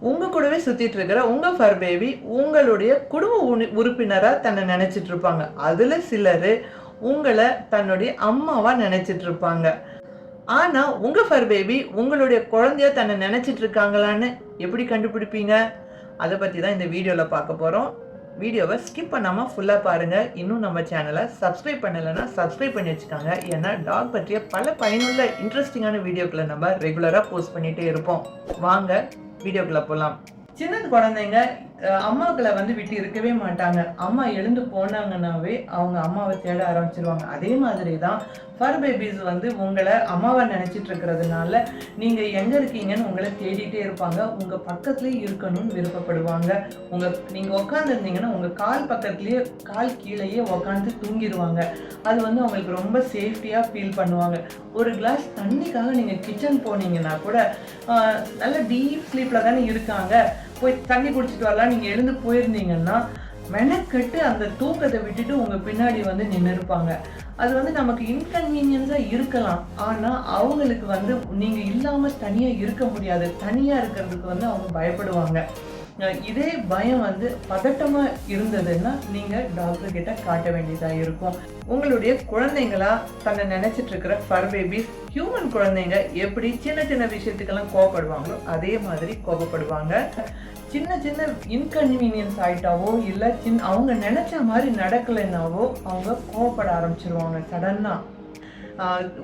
உங்க கூடவே சுத்திட்டு இருக்கிற உங்க ஃபர் பேபி உங்களுடைய குடும்ப உனி- உறுப்பினரா தன்னை நினைச்சிட்டு இருப்பாங்க. அதுல சிலர் உங்களை தன்னுடைய அம்மாவா நினைச்சிட்டு இருப்பாங்க. ஆனா உங்க ஃபர் பேபி உங்களுடைய குழந்தைய தன்னை நினைச்சிட்டு இருக்காங்களான்னு எப்படி கண்டுபிடிப்பீங்க? அதை பத்தி தான் இந்த வீடியோல பார்க்க போறோம். வீடியோவை ஸ்கிப் பண்ணாமல் ஃபுல்லாக பாருங்கள் இன்னும் நம்ம சேனலை சப்ஸ்கிரைப் பண்ணலைன்னா சப்ஸ்கிரைப் பண்ணி வச்சுக்காங்க. ஏன்னா டாக் பற்றிய பல பயனுள்ள இன்ட்ரெஸ்டிங்கான வீடியோக்களை நம்ம ரெகுலராக போஸ்ட் பண்ணிகிட்டே இருப்போம். வாங்க வீடியோக்குள்ள போகலாம் சின்ன குழந்தைங்க அம்மாக்களை வந்து விட்டு இருக்கவே மாட்டாங்க. அம்மா எழுந்து போனாங்கன்னாவே அவங்க அம்மாவை தேட ஆரம்பிச்சிருவாங்க. அதே மாதிரி தான் ஃபர் பேபிஸ் வந்து உங்களை அம்மாவை நினச்சிட்டு இருக்கிறதுனால நீங்கள் எங்கே இருக்கீங்கன்னு உங்களை தேடிட்டே இருப்பாங்க. உங்கள் பக்கத்துலேயே இருக்கணும்னு விருப்பப்படுவாங்க. உங்கள் நீங்கள் உட்காந்துருந்தீங்கன்னா உங்கள் கால் பக்கத்துலேயே கால் கீழேயே உட்காந்து தூங்கிடுவாங்க. அது வந்து அவங்களுக்கு ரொம்ப சேஃப்டியாக ஃபீல் பண்ணுவாங்க. ஒரு கிளாஸ் தண்ணிக்காக நீங்கள் கிச்சன் போனீங்கன்னா கூட நல்ல டீப் ஸ்லீப்பில் தானே இருக்காங்க. போய் தண்ணி குடிச்சிட்டு வரலாம் நீங்க எழுந்து போயிருந்தீங்கன்னா மெனக்கெட்டு அந்த தூக்கத்தை விட்டுட்டு உங்க பின்னாடி வந்து நின்று இருப்பாங்க. அது வந்து நமக்கு இன்கன்வீனியன்ஸா இருக்கலாம். ஆனா அவங்களுக்கு வந்து நீங்க இல்லாம தனியா இருக்க முடியாது. தனியா இருக்கிறதுக்கு வந்து அவங்க பயப்படுவாங்க. இதே பயம் வந்து பதட்டமா இருந்ததுன்னா நீங்க டாக்டர் கிட்ட காட்ட வேண்டியதா இருக்கும். உங்களுடைய குழந்தைங்களா தன்னை நினைச்சிட்டு இருக்கிற ஃபர் பேபிஸ் ஹியூமன் குழந்தைங்க எப்படி சின்ன சின்ன விஷயத்துக்கெல்லாம் கோவப்படுவாங்களோ அதே மாதிரி கோபப்படுவாங்க சின்ன சின்ன இன்கன்வீனியன்ஸ் ஆயிட்டாவோ இல்லை சின்ன அவங்க நினைச்ச மாதிரி நடக்கலைன்னாவோ அவங்க கோவப்பட ஆரம்பிச்சிருவாங்க. சடன்னா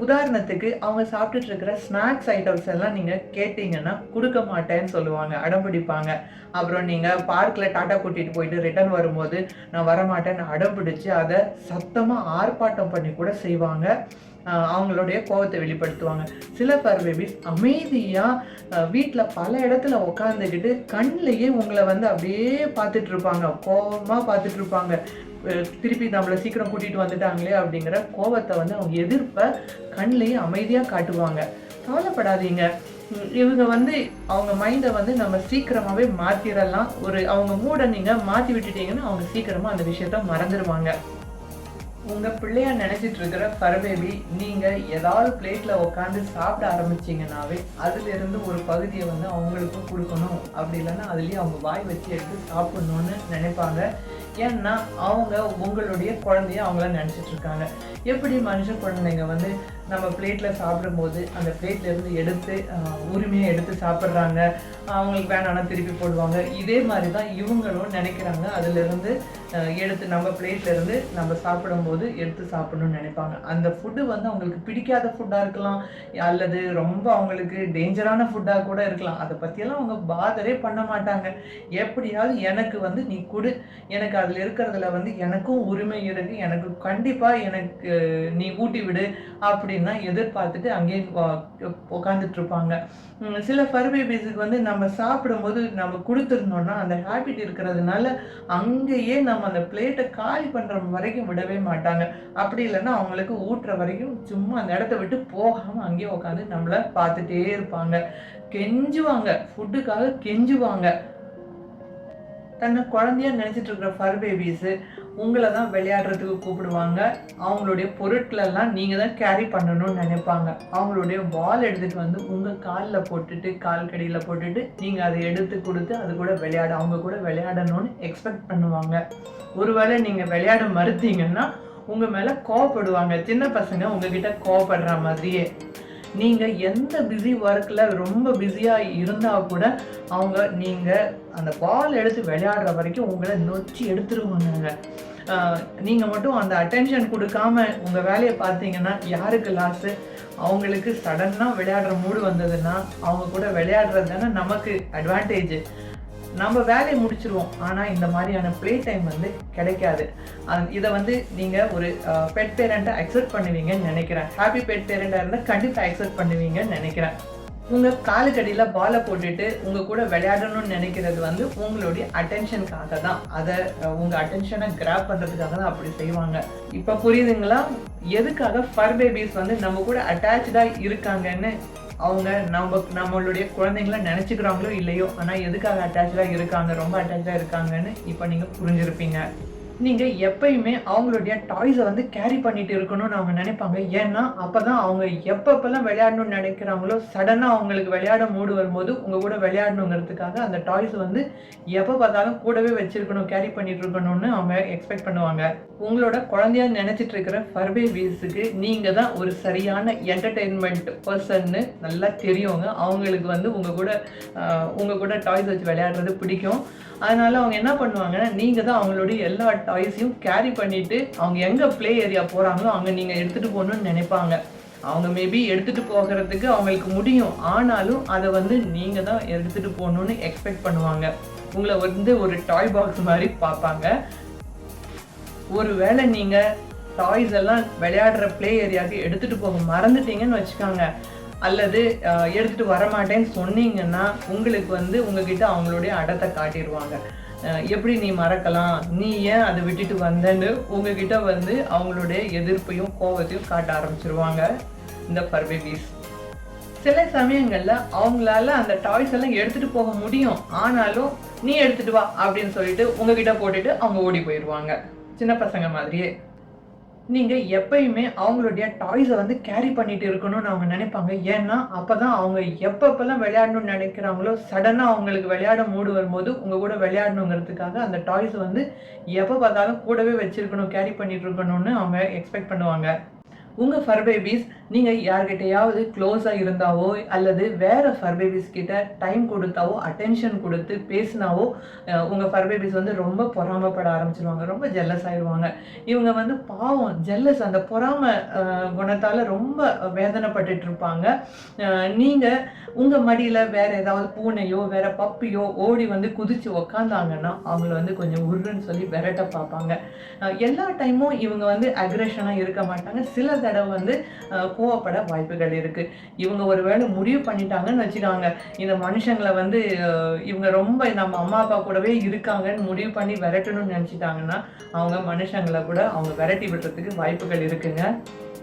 உதாரணத்துக்கு அவங்க சாப்பிட்டுட்டு இருக்கிற ஸ்நாக்ஸ் ஐட்டம்ஸ் எல்லாம் நீங்கள் கேட்டிங்கன்னா கொடுக்க மாட்டேன்னு சொல்லுவாங்க அடம்பிடிப்பாங்க. அப்புறம் நீங்கள் பார்க்கில் டாட்டா கூட்டிகிட்டு போயிட்டு ரிட்டர்ன் வரும்போது நான் வரமாட்டேன்னு அடம்பிடிச்சு அதை சத்தமாக ஆர்ப்பாட்டம் பண்ணி கூட செய்வாங்க. அவங்களுடைய கோவத்தை வெளிப்படுத்துவாங்க. சில ஃபர் பேபிஸ் அமைதியாக வீட்டில் பல இடத்துல உட்காந்துக்கிட்டு கண்ணிலேயே உங்களை வந்து அப்படியே பார்த்துட்ருப்பாங்க கோபமாக கோவமாக பார்த்துட்டு இருப்பாங்க திருப்பி நம்மளை சீக்கிரம் கூட்டிகிட்டு வந்துட்டாங்களே அப்படிங்கிற கோபத்தை வந்து அவங்க எதிர்ப்பை கண்ணிலேயே அமைதியாக காட்டுவாங்க. கவலைப்படாதீங்க. இவங்க வந்து அவங்க மைண்டை வந்து நம்ம சீக்கிரமாகவே மாற்றிடலாம் ஒரு அவங்க மூடை நீங்கள் மாற்றி விட்டுட்டீங்கன்னா அவங்க சீக்கிரமாக அந்த விஷயத்த மறந்துடுவாங்க உங்க பிள்ளையா நினைச்சிட்டு இருக்கிற ஃபர் நீங்க ஏதாவது பிளேட்ல உட்காந்து சாப்பிட ஆரம்பிச்சீங்கன்னாவே அதுல இருந்து ஒரு பகுதியை வந்து அவங்களுக்கும் கொடுக்கணும். அப்படி இல்லைன்னா அதுலேயும் அவங்க வாய் வச்சு எடுத்து சாப்பிடணும்னு நினைப்பாங்க. ஏன்னா அவங்க உங்களுடைய குழந்தைய அவங்கள நினைச்சிட்டு இருக்காங்க. எப்படி மனுஷ குழந்தைங்க வந்து நம்ம பிளேட்டில் சாப்பிடும்போது அந்த பிளேட்லேருந்து எடுத்து உரிமையாக உரிமையை எடுத்து சாப்பிட்றாங்க. அவங்களுக்கு வேணாம்னா திருப்பி போடுவாங்க. இதே மாதிரி தான் இவங்களும் நினைக்கிறாங்க. அதுலேருந்து எடுத்து நம்ம பிளேட்லேருந்து நம்ம சாப்பிடும்போது எடுத்து சாப்பிடணும்னு நினைப்பாங்க. அந்த ஃபுட்டு வந்து அவங்களுக்கு பிடிக்காத ஃபுட்டாக இருக்கலாம். அல்லது ரொம்ப அவங்களுக்கு டேஞ்சரான ஃபுட்டாக கூட இருக்கலாம். அதை பற்றியெல்லாம் அவங்க பாதரே பண்ண மாட்டாங்க. எப்படியாவது எனக்கு வந்து நீ கொடு. எனக்கு அதில் இருக்கிறதுல வந்து எனக்கும் உரிமை இருக்குது எனக்கு கண்டிப்பாக எனக்கு நீ ஊட்டி விடு. அப்படின்னா எதிர்பார்த்துட்டு அங்கேயே உட்காந்துட்டு இருப்பாங்க சில ஃபர் பேபிஸுக்கு வந்து நம்ம சாப்பிடும்போது நம்ம கொடுத்துருந்தோம்னா அந்த ஹேபிட் இருக்கிறதுனால அங்கேயே நம்ம அந்த பிளேட்டை காலி பண்ணுற வரைக்கும் விடவே மாட்டாங்க. அப்படி இல்லைன்னா அவங்களுக்கு ஊட்டுற வரைக்கும் சும்மா அந்த இடத்த விட்டு போகாமல் அங்கேயே உட்காந்து நம்மளை பார்த்துட்டே இருப்பாங்க. கெஞ்சுவாங்க. ஃபுட்டுக்காக கெஞ்சுவாங்க. தன்னை குழந்தையா நினைச்சிட்டு இருக்கிற ஃபர் பேபிஸு உங்களை தான் விளையாடுறதுக்கு கூப்பிடுவாங்க. அவங்களுடைய பொருட்களெல்லாம் நீங்கள் தான் கேரி பண்ணணும்னு நினைப்பாங்க. அவங்களுடைய பால் எடுத்துகிட்டு வந்து உங்கள் காலில் போட்டுட்டு கால் கடியில் போட்டுட்டு நீங்கள் அதை எடுத்து கொடுத்து அது கூட விளையாட அவங்க கூட விளையாடணும்னு எக்ஸ்பெக்ட் பண்ணுவாங்க. ஒருவேளை நீங்கள் விளையாட மறுத்தீங்கன்னா உங்கள் மேலே கோவப்படுவாங்க. சின்ன பசங்க உங்ககிட்ட கோவப்படுற மாதிரியே. நீங்கள் எந்த பிஸி ஒர்க்கில் ரொம்ப பிஸியாக இருந்தால் கூட அவங்க நீங்கள் அந்த பால் எடுத்து விளையாடுற வரைக்கும் உங்களை நொச்சி எடுத்துருவாங்க நீங்கள் மட்டும் அந்த அட்டென்ஷன் கொடுக்காம உங்கள் வேலையை பார்த்தீங்கன்னா யாருக்கு லாஸு அவங்களுக்கு சடனாக விளையாடுற மூடு வந்ததுன்னா அவங்க கூட விளையாடுறது தானே நமக்கு அட்வான்டேஜ் நம்ம வேலையை முடிச்சிருவோம். ஆனால் இந்த மாதிரியான ப்ளே டைம் வந்து கிடைக்காது. இதை வந்து நீங்கள் ஒரு பெட் பேரண்ட்டை அக்செப்ட் பண்ணுவீங்கன்னு நினைக்கிறேன். ஹாப்பி பெட் பேரண்டாக இருந்தால் கண்டிப்பாக அக்செப்ட் பண்ணுவீங்கன்னு நினைக்கிறேன். உங்கள் காலுக்கடியில் பாலை போட்டுட்டு உங்கள் கூட விளையாடணும்னு நினைக்கிறது வந்து உங்களுடைய அட்டென்ஷனுக்காக தான். அதை உங்கள் அட்டென்ஷனை கிராப் பண்ணுறதுக்காக தான் அப்படி செய்வாங்க. இப்போ புரியுதுங்களா? எதுக்காக ஃபர் பேபிஸ் வந்து நம்ம கூட அட்டாச்சாக இருக்காங்கன்னு அவங்க நம்ம நம்மளுடைய குழந்தைங்கள நினச்சிக்கிறாங்களோ இல்லையோ ஆனால் எதுக்காக அட்டாச்சாக இருக்காங்க ரொம்ப அட்டாச்சாக இருக்காங்கன்னு இப்போ நீங்கள் புரிஞ்சிருப்பீங்க. நீங்கள் எப்பயுமே அவங்களுடைய டாய்ஸை வந்து கேரி பண்ணிட்டு இருக்கணும்னு அவங்க நினைப்பாங்க. ஏன்னா அப்போ தான் அவங்க எப்பப்பெல்லாம் விளையாடணும்னு நினைக்கிறாங்களோ சடனாக அவங்களுக்கு விளையாட மூடு வரும்போது உங்கள் கூட விளையாடணுங்கிறதுக்காக அந்த டாய்ஸ் வந்து எப்போ பார்த்தாலும் கூடவே வச்சிருக்கணும் கேரி பண்ணிட்டு இருக்கணும்னு அவங்க எக்ஸ்பெக்ட் பண்ணுவாங்க. உங்களோட குழந்தையா நினைச்சிட்டு இருக்கிற ஃபர்பேபீஸுக்கு நீங்கள் தான் ஒரு சரியான என்டர்டெயின்மெண்ட் பர்சன்னு நல்லா தெரியுங்க. அவங்களுக்கு வந்து உங்கள் கூட உங்கள் கூட டாய்ஸ் வச்சு விளையாடுறது பிடிக்கும். அதனால அவங்க என்ன பண்ணுவாங்கன்னா நீங்கள் தான் அவங்களுடைய எல்லா டாய்ஸையும் கேரி பண்ணிட்டு அவங்க எங்க ப்ளே ஏரியா போறாங்களோ அங்க நீங்க எடுத்துட்டு போகணும்னு நினைப்பாங்க. அவங்க மேபி எடுத்துட்டு போகிறதுக்கு அவங்களுக்கு முடியும். ஆனாலும் அதை வந்து நீங்க தான் எடுத்துட்டு போகணும்னு எக்ஸ்பெக்ட் பண்ணுவாங்க. உங்களை வந்து ஒரு டாய் பாக்ஸ் மாதிரி பார்ப்பாங்க. ஒரு வேளை நீங்க டாய்ஸ் எல்லாம் விளையாடுற ப்ளே ஏரியாவுக்கு எடுத்துட்டு போக மறந்துட்டீங்கன்னு வச்சுக்கோங்க. அல்லது அஹ், எடுத்துட்டு வர மாட்டேன்னு சொன்னீங்கன்னா உங்களுக்கு வந்து உங்ககிட்ட அவங்களுடைய அடத்தை காட்டிடுவாங்க. எப்படி நீ மறக்கலாம்? நீ ஏன் அதை விட்டுட்டு வந்தேன்னு உங்ககிட்ட வந்து அவங்களுடைய எதிர்ப்பையும் கோபத்தையும் காட்ட ஆரம்பிச்சிருவாங்க இந்த பர்பேபிஸ் சில சமயங்களில் அவங்களால அந்த டாய்ஸ் எல்லாம் எடுத்துட்டு போக முடியும். ஆனாலும் நீ எடுத்துட்டு வா அப்படின்னு சொல்லிட்டு உங்ககிட்ட போட்டுட்டு அவங்க ஓடி போயிடுவாங்க. சின்ன பசங்க மாதிரியே. நீங்கள் எப்பயுமே அவங்களுடைய டாய்ஸை வந்து கேரி பண்ணிட்டு இருக்கணும்னு அவங்க நினைப்பாங்க. ஏன்னா அப்பதான் அவங்க எப்பப்பெல்லாம் விளையாடணும்னு நினைக்கிறாங்களோ சடனாக அவங்களுக்கு விளையாட மூடு வரும்போது உங்கள் கூட விளையாடணுங்கிறதுக்காக அந்த டாய்ஸை வந்து எப்போ பார்த்தாலும் கூடவே வச்சுருக்கணும் கேரி பண்ணிட்டு இருக்கணும்னு அவங்க எக்ஸ்பெக்ட் பண்ணுவாங்க. உங்கள் ஃபர் பேபிஸ் நீங்கள் யார்கிட்டையாவது க்ளோஸாக இருந்தாவோ அல்லது வேறு ஃபர் பேபிஸ் கிட்ட டைம் கொடுத்தாவோ அட்டென்ஷன் கொடுத்து பேசினாவோ உங்கள் ஃபர் பேபிஸ் வந்து ரொம்ப பொறாமப்பட ஆரம்பிச்சிருவாங்க ரொம்ப ஜெல்லஸ் ஆயிடுவாங்க. இவங்க வந்து பாவம் ஜெல்லஸ் அந்த பொறாம குணத்தால் ரொம்ப வேதனைப்பட்டுட்டு இருப்பாங்க. நீங்கள் உங்கள் மடியில் வேறு வேற ஏதாவது பூனையோ வேறு பப்பியோ ஓடி வந்து குதிச்சு உக்காந்தாங்கன்னா அவங்கள வந்து கொஞ்சம் உருன்னு சொல்லி விரட்ட பார்ப்பாங்க. எல்லா டைமும் இவங்க வந்து அக்ரெஷனாக இருக்க மாட்டாங்க. சில தடவை வந்து கோவப்பட வாய்ப்புகள் இருக்கு. இவங்க ஒருவேளை முடிவு பண்ணிட்டாங்கன்னு வச்சுக்காங்க. இந்த மனுஷங்களை வந்து இவங்க ரொம்ப நம்ம அம்மா அப்பா கூடவே இருக்காங்கன்னு முடிவு பண்ணி விரட்டணும்னு நினைச்சிட்டாங்கன்னா அவங்க மனுஷங்களை கூட அவங்க விரட்டி விடுறதுக்கு வாய்ப்புகள் இருக்குங்க.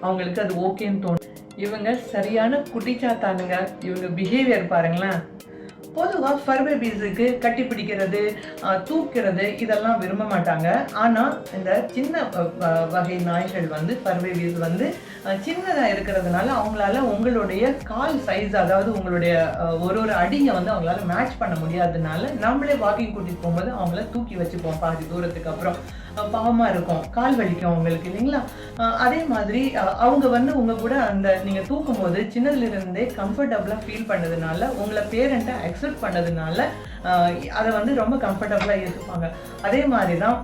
அவங்களுக்கு அது ஓகேன்னு தோணும். இவங்க சரியான குட்டிச்சாத்தானுங்க. இவங்க பிஹேவியர் பாருங்களேன். பொதுவாக ஃபர்வே பீஸுக்கு கட்டி பிடிக்கிறது தூக்கிறது இதெல்லாம் விரும்ப மாட்டாங்க. ஆனால் இந்த சின்ன வகை நாய்கள் வந்து ஃபர்வே பீஸ் வந்து சின்னதாக இருக்கிறதுனால அவங்களால உங்களுடைய கால் சைஸ் அதாவது உங்களுடைய ஒரு ஒரு அடியை வந்து அவங்களால மேட்ச் பண்ண முடியாததுனால நம்மளே வாக்கிங் கூட்டிகிட்டு போகும்போது அவங்கள தூக்கி வச்சுப்போம் பாதி தூரத்துக்கு அப்புறம். பாவமாக பாவமா இருக்கும். கால் வலிக்கும் அவங்களுக்கு இல்லைங்களா? அதே மாதிரி அவங்க வந்து உங்க கூட அந்த நீங்க தூக்கும் போது சின்னதுல இருந்தே ஃபீல் பண்ணதுனால உங்களை பேரண்ட்டை அக்செப்ட் பண்ணதுனால அதை வந்து ரொம்ப கம்ஃபர்டபுளாக இருப்பாங்க அதே மாதிரி தான்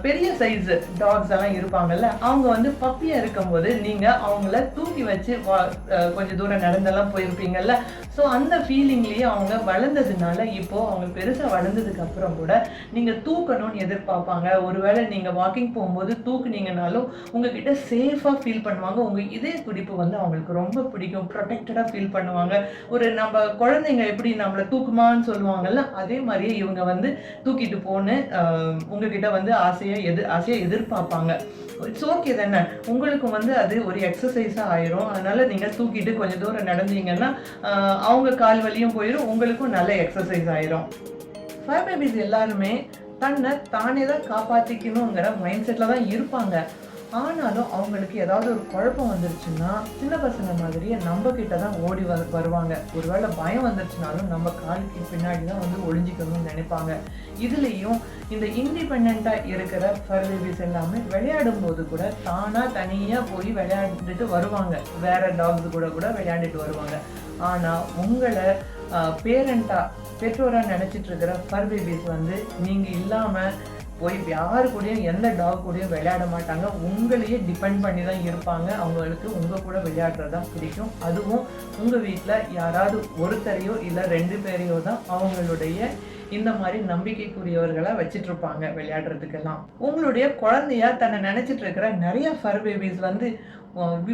பெரிய சைஸ் டாக்ஸ் எல்லாம் இருப்பாங்கல்ல அவங்க வந்து பப்பியாக இருக்கும்போது நீங்கள் அவங்கள தூக்கி வச்சு வா- கொஞ்சம் தூரம் நடந்தெல்லாம் போயிருப்பீங்கல்ல ஸோ அந்த ஃபீலிங்லேயே அவங்க வளர்ந்ததுனால இப்போது அவங்க பெருசாக வளர்ந்ததுக்கு அப்புறம் கூட நீங்கள் தூக்கணும்னு எதிர்பார்ப்பாங்க. ஒருவேளை நீங்கள் வாக்கிங் போகும்போது தூக்குனீங்கனாலும் உங்ககிட்ட சேஃபாக ஃபீல் பண்ணுவாங்க. உங்கள் இதே துடிப்பு வந்து அவங்களுக்கு ரொம்ப பிடிக்கும். ப்ரொடெக்டடாக ஃபீல் பண்ணுவாங்க. ஒரு நம்ம குழந்தைங்க எப்படி நம்மளை தூக்குமான்னு சொல்லுவாங்கல்ல அதே மாதிரியே இவங்க வந்து தூக்கிட்டு போன்னு ஆஹ், உங்ககிட்ட வந்து ஆசையா எது ஆசையாக எதிர்பார்ப்பாங்க. இட்ஸ் ஓகே தானே? உங்களுக்கும் வந்து அது ஒரு எக்ஸசைஸாக ஆயிரும். அதனால நீங்கள் தூக்கிட்டு கொஞ்சம் தூரம் நடந்தீங்கன்னா ஆஹ், அவங்க கால் வலியும் போயிடும் உங்களுக்கும் நல்ல எக்ஸசைஸ் ஆயிரும். ஃபயர் பேபிஸ் எல்லாருமே தன்னை தானே தான் காப்பாற்றிக்கணுங்கிற மைண்ட் செட்டில் தான் இருப்பாங்க. ஆனாலும் அவங்களுக்கு ஏதாவது ஒரு குழப்பம் வந்துருச்சுன்னா சின்ன பசங்க மாதிரியே நம்ம கிட்ட தான் ஓடி வ வருவாங்க. ஒருவேளை பயம் வந்துருச்சுனாலும் நம்ம காலுக்கு பின்னாடி தான் வந்து ஒளிஞ்சிக்கணும்னு நினைப்பாங்க. இதுலேயும் இந்த இண்டிபெண்ட்டாக இருக்கிற ஃபர் பேபிஸ் எல்லாமே விளையாடும் போது கூட தானாக தனியாக போய் விளையாண்டுட்டு வருவாங்க. வேற டாக்ஸ் கூட கூட விளையாண்டுட்டு வருவாங்க. ஆனால் உங்களை பேரண்ட்டாக பெற்றோராக நினச்சிட்டு இருக்கிற ஃபர் பேபிஸ் வந்து நீங்கள் இல்லாமல் போய் யாரு கூடயும் எந்த டாக் கூடயும் விளையாட மாட்டாங்க. உங்களையே டிபெண்ட் பண்ணி தான் இருப்பாங்க. அவங்களுக்கு உங்கள் கூட விளையாடுறது தான் பிடிக்கும். அதுவும் உங்கள் வீட்டில் யாராவது ஒருத்தரையோ இல்லை ரெண்டு பேரையோ தான் அவங்களுடைய இந்த மாதிரி நம்பிக்கைக்குரியவர்களா வச்சுட்டு இருப்பாங்க விளையாடுறதுக்கெல்லாம். உங்களுடைய குழந்தையா தன்னை நினைச்சிட்டு இருக்கிற நிறைய ஃபர் பேபிஸ் வந்து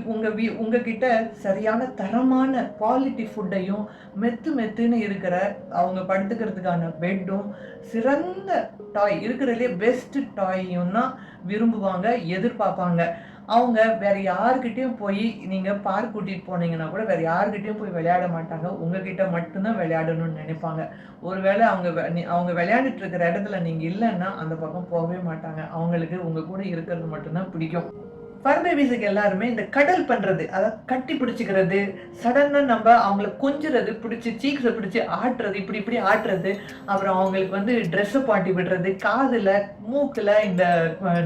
உங்கள் வீ உங்ககிட்ட சரியான தரமான குவாலிட்டி ஃபுட்டையும் மெத்து மெத்துன்னு இருக்கிற அவங்க படுத்துக்கிறதுக்கான பெட்டும் சிறந்த டாய் இருக்கிறதுலே பெஸ்ட் டாயையும் தான் விரும்புவாங்க எதிர்பார்ப்பாங்க. அவங்க வேற யாருக்கிட்டேயும் போய் நீங்கள் பார்க் கூட்டிகிட்டு போனீங்கன்னா கூட வேற யாருக்கிட்டேயும் போய் விளையாட மாட்டாங்க. உங்ககிட்ட மட்டும்தான் விளையாடணும்னு நினைப்பாங்க. ஒருவேளை அவங்க நீ- அவங்க விளையாண்டுட்டு இருக்கிற இடத்துல நீங்கள் இல்லைன்னா அந்த பக்கம் போகவே மாட்டாங்க. அவங்களுக்கு உங்கள் கூட இருக்கிறது மட்டும்தான் பிடிக்கும். ஃபர் வீசுக்கு எல்லாருமே இந்த கடல் பண்றது அதாவது கட்டி பிடிச்சிக்கிறது சடனாக நம்ம அவங்கள கொஞ்சுறது பிடிச்சி சீக்ஸை பிடிச்சி ஆட்டுறது இப்படி இப்படி ஆட்டுறது அப்புறம் அவங்களுக்கு வந்து ட்ரெஸ்ஸை பாட்டி விடுறது காதில் மூக்கில் இந்த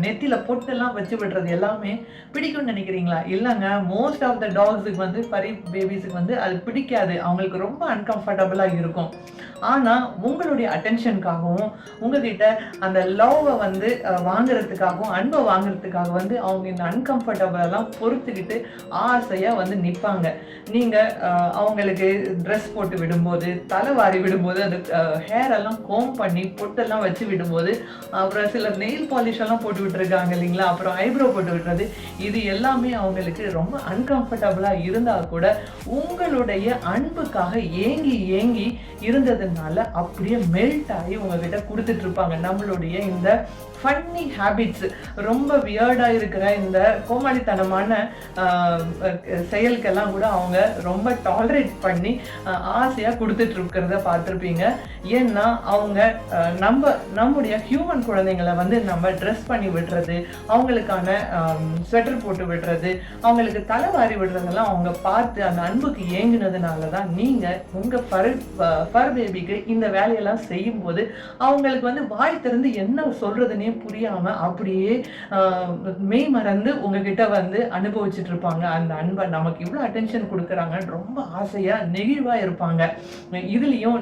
நெத்தியில் பொட்டெல்லாம் வச்சு விடுறது எல்லாமே பிடிக்கும்னு நினைக்கிறீங்களா? இல்லைங்க மோஸ்ட் ஆஃப் த டாக்ஸுக்கு வந்து பரி பேபிஸுக்கு வந்து அது பிடிக்காது. அவங்களுக்கு ரொம்ப அன்கம்ஃபர்டபுளாக இருக்கும். ஆனால் உங்களுடைய அட்டென்ஷனுக்காகவும் உங்ககிட்ட அந்த லவ்வை வந்து வாங்குறதுக்காகவும் அன்பை வாங்குறதுக்காக வந்து அவங்க இந்த அன்க அன்கம்ஃபர்டபுளெல்லாம் பொறுத்துக்கிட்டு ஆசையாக வந்து நிற்பாங்க நீங்கள் அவங்களுக்கு ட்ரெஸ் போட்டு விடும்போது தலை வாரி விடும்போது அந்த ஹேர் எல்லாம் கோம் பண்ணி பொட்டெல்லாம் வச்சு விடும்போது அப்புறம் சிலர் நெயில் பாலிஷ் எல்லாம் போட்டு விட்டுருக்காங்க இல்லைங்களா? அப்புறம் ஐப்ரோ போட்டு விட்டுறது இது எல்லாமே அவங்களுக்கு ரொம்ப அன்கம்ஃபர்டபுளாக இருந்தால் கூட உங்களுடைய அன்புக்காக ஏங்கி ஏங்கி இருந்ததுனால அப்படியே மெல்ட் ஆகி உங்ககிட்ட கொடுத்துட்ருப்பாங்க நம்மளுடைய இந்த ஃபன்னி ஹேபிட்ஸ் ரொம்ப வியர்டாக இருக்கிற இந்த கோமாளித்தனமான செயலுக்கெல்லாம் கூட அவங்க ரொம்ப டாலரேட் பண்ணி ஆசையாக கொடுத்துட்ருக்கிறத பார்த்துருப்பீங்க. ஏன்னா அவங்க நம்ம நம்முடைய ஹியூமன் குழந்தைங்களை வந்து நம்ம ட்ரெஸ் பண்ணி விடுறது அவங்களுக்கான ஸ்வெட்டர் போட்டு விடுறது அவங்களுக்கு தலைவாரி விடுறதெல்லாம் அவங்க பார்த்து அந்த அன்புக்கு ஏங்குனதுனால தான் நீங்கள் உங்கள் ஃபர் ஃபர் பேபிக்கு இந்த வேலையெல்லாம் செய்யும்போது அவங்களுக்கு வந்து வாய் திறந்து என்ன சொல்றதுனே புரியாமல் அப்படியே மெய் மறந்து உங்ககிட்ட வந்து அனுபவிச்சுட்டு இருப்பாங்க. அந்த அன்பை நமக்கு இவ்வளோ அட்டென்ஷன் கொடுக்குறாங்கன்னு ரொம்ப ஆசையாக நெகிழ்வாக இருப்பாங்க. இதுலேயும்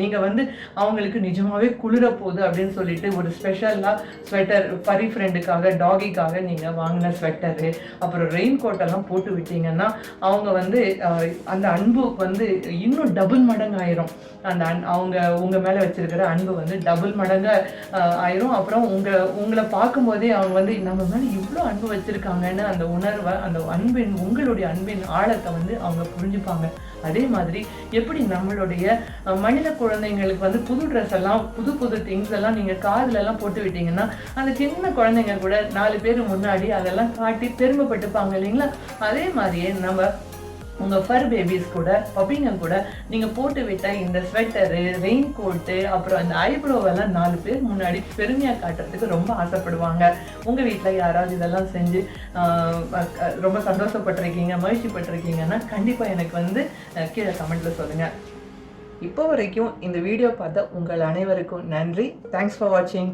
நீங்கள் வந்து அவங்களுக்கு நிஜமாகவே குளிர போகுது அப்படின்னு சொல்லிட்டு ஒரு ஸ்பெஷலாக ஸ்வெட்டர் பரி ஃப்ரெண்டுக்காக டாகிக்காக நீங்கள் வாங்கின ஸ்வெட்டரு அப்புறம் ரெயின் கோட்டெல்லாம் போட்டு விட்டீங்கன்னா அவங்க வந்து அந்த அன்பு வந்து இன்னும் டபுள் மடங்கு ஆயிரும் அந்த அன் அவங்க உங்கள் மேலே வச்சிருக்கிற அன்பு வந்து டபுள் மடங்கு ஆயிரும். அப்புறம் உங்களை உங்களை பார்க்கும்போதே அவங்க வந்து நம்ம மேலே இவ்வளோ அன்பு வச்சிருக்காங்கன்னு அந்த உணர்வை அந்த அன்பின் உங்களுடைய அன்பின் ஆழத்தை வந்து அவங்க புரிஞ்சுப்பாங்க. அதே மாதிரி எப்படி நம்மளுடைய மனித குழந்தைங்களுக்கு வந்து புது ட்ரெஸ் எல்லாம் புது புது திங்ஸ் எல்லாம் நீங்கள் காதுலெல்லாம் போட்டு விட்டீங்கன்னா அந்த சின்ன குழந்தைங்க கூட நாலு பேர் முன்னாடி அதெல்லாம் காட்டி பெருமைப்பட்டுப்பாங்க இல்லைங்களா? அதே மாதிரியே நம்ம உங்கள் ஃபர் பேபிஸ் கூட பப்பிங்க கூட நீங்கள் போட்டு விட்டால் இந்த ஸ்வெட்டரு ரெயின் கோட்டு அப்புறம் அந்த ஐப்ரோவெல்லாம் நாலு பேர் முன்னாடி பெருமையாக காட்டுறதுக்கு ரொம்ப ஆசைப்படுவாங்க. உங்கள் வீட்டில் யாராவது இதெல்லாம் செஞ்சு ரொம்ப சந்தோஷப்பட்டிருக்கீங்க மகிழ்ச்சி பட்டிருக்கீங்கன்னா எனக்கு வந்து கீழே கமெண்ட்ல சொல்லுங்கள் இப்போ வரைக்கும் இந்த வீடியோ பார்த்த உங்கள் அனைவருக்கும் நன்றி. தேங்க்ஸ் ஃபார் வாட்சிங்